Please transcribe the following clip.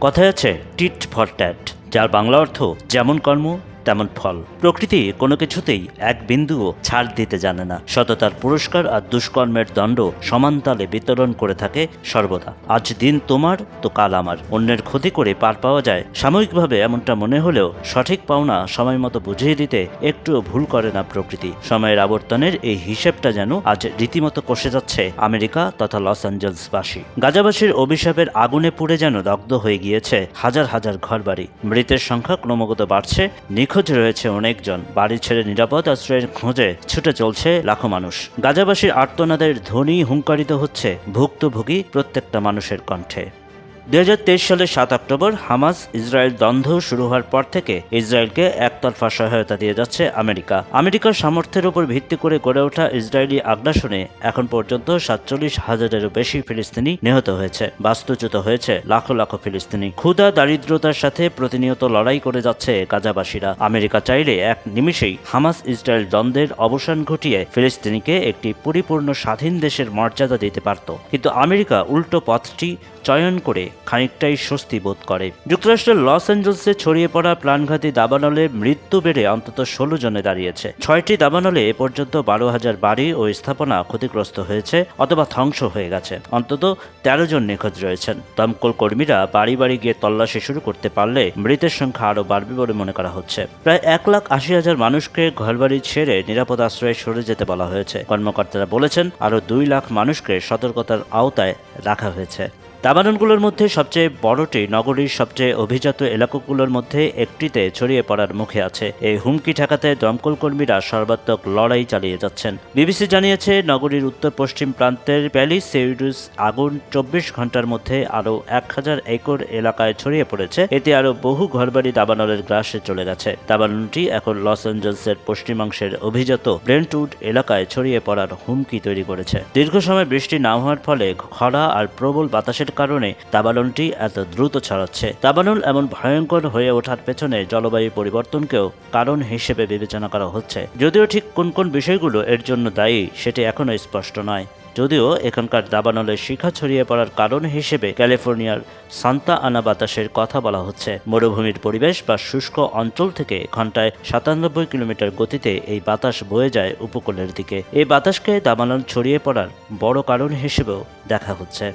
কথায় আছে tit for tat যার বাংলা অর্থ যেমন কর্ম তেমন ফল। প্রকৃতি কোনো কিছুতেই এক বিন্দুও ছাড় দিতে জানে না। সততার পুরস্কার আর দুষ্কর্মের দণ্ড সমানতালে বিতরণ করে থাকে সর্বদা। আজ দিন তোমার, তো কাল আমার। অন্যের ক্ষতি করে পার পাওয়া যায়। সাময়িকভাবে এমনটা মনে হলেও সঠিক পাওনা সময় মতো বুঝিয়ে দিতে একটুও ভুল করে না প্রকৃতি। সময়ের আবর্তনের এই হিসেবটা যেন আজ রীতিমতো কষে যাচ্ছে আমেরিকা তথা লস অ্যাঞ্জেলসবাসী। গাজাবাসীর অভিশাপের আগুনে পুড়ে যেন দগ্ধ হয়ে গিয়েছে হাজার হাজার ঘরবাড়ি। মৃতের সংখ্যা ক্রমাগত বাড়ছে। নিখোঁজ রয়েছে অনেকজন। বাড়ি ছেড়ে নিরাপদ আশ্রয়ের খোঁজে ছুটে চলছে লাখো মানুষ। গাজাবাসীর আর্তনাদের ধ্বনি হুঙ্কারিত হচ্ছে ভুক্তভোগী প্রত্যেকটা মানুষের কণ্ঠে। দুই হাজার তেইশ সালের সাত অক্টোবর হামাস ইসরায়েল দ্বন্দ্ব শুরু হওয়ার পর থেকে ইসরায়েলকে একতরফা সহায়তা দিয়ে যাচ্ছে আমেরিকা। আমেরিকার সামর্থ্যের উপর ভিত্তি করে গড়ে ওঠা ইসরায়েলি আগ্রাসনে এখন পর্যন্ত সাতচল্লিশ হাজারেরও বেশি ফিলিস্তিনি নিহত হয়েছে। বাস্তুচ্যুত হয়েছে লাখো লাখো ফিলিস্তিনি। ক্ষুধা, দারিদ্রতার সাথে প্রতিনিয়ত লড়াই করে যাচ্ছে গাজাবাসীরা। আমেরিকা চাইলে এক নিমিষেই হামাস ইসরায়েল দ্বন্দ্বের অবসান ঘটিয়ে ফিলিস্তিনিকে একটি পরিপূর্ণ স্বাধীন দেশের মর্যাদা দিতে পারত। কিন্তু আমেরিকা উল্টো পথটি চয়ন করে খানিকটাই স্বস্তি বোধ করে। যুক্তরাষ্ট্রের লস অ্যাঞ্জেলসে ছড়িয়ে পড়া প্রাণঘাতী দাবানলে মৃত্যু বেড়ে অন্তত ষোলো জনে দাঁড়িয়েছে। ছয়টি দাবানলে এ পর্যন্ত বারো হাজার বাড়ি ও স্থাপনা ক্ষতিগ্রস্ত হয়েছে অথবা ধ্বংস হয়ে গেছে। অন্তত তেরো জন নিখোঁজ রয়েছেন। দমকল কর্মীরা বাড়ি বাড়ি গিয়ে তল্লাশি শুরু করতে পারলে মৃতের সংখ্যা আরও বাড়বে বলে মনে করা হচ্ছে। প্রায় এক লাখ আশি হাজার মানুষকে ঘরবাড়ি ছেড়ে নিরাপদ আশ্রয়ে সরে যেতে বলা হয়েছে। কর্মকর্তারা বলেছেন, আরও দুই লাখ মানুষকে সতর্কতার আওতায় রাখা হয়েছে। দাবাননগুলোর মধ্যে সবচেয়ে বড়টি নগরীর সবচেয়ে অভিজাত এলাকাগুলোর মধ্যে একটিতে ছড়িয়ে পড়ার মুখে আছে। এই হুমকি ঠেকাতে দমকল কর্মীরা সর্বাত্মক লড়াই চালিয়ে যাচ্ছেন। বিবিসি জানিয়েছে, নগরীর উত্তর পশ্চিম প্রান্তের প্যালিসেউডুস আগুন চব্বিশ ঘণ্টার মধ্যে আরও এক হাজার একর এলাকায় ছড়িয়ে পড়েছে। এতে আরও বহু ঘরবাড়ি দাবানলের গ্রাসে চলে গেছে। দাবানলটি এখন লস অ্যাঞ্জেলসের পশ্চিমাংশের অভিজাত ব্রেন্টউড এলাকায় ছড়িয়ে পড়ার হুমকি তৈরি করেছে। দীর্ঘ সময় বৃষ্টি না হওয়ার ফলে খরা আর প্রবল বাতাসের কারণে দাবানলটি এত দ্রুত ছড়াচ্ছে। দাবানল এমন ভয়ঙ্কর হয়ে ওঠার পেছনে জলবায়ু পরিবর্তনকেও কারণ হিসেবে বিবেচনা করা হচ্ছে। যদিও ঠিক কোন কোন বিষয়গুলো এর জন্য দায়ী, সেটি এখনও স্পষ্ট নয়। যদিও এখানকার দাবানলের শিখা ছড়িয়ে পড়ার কারণ হিসেবে ক্যালিফোর্নিয়ার সান্তা আনা বাতাসের কথা বলা হচ্ছে। মরুভূমির পরিবেশ বা শুষ্ক অঞ্চল থেকে ঘন্টায় সাতানব্বই কিলোমিটার গতিতে এই বাতাস বয়ে যায় উপকূলের দিকে। এই বাতাসকে দাবানল ছড়িয়ে পড়ার বড় কারণ হিসেবেও দেখা হচ্ছে।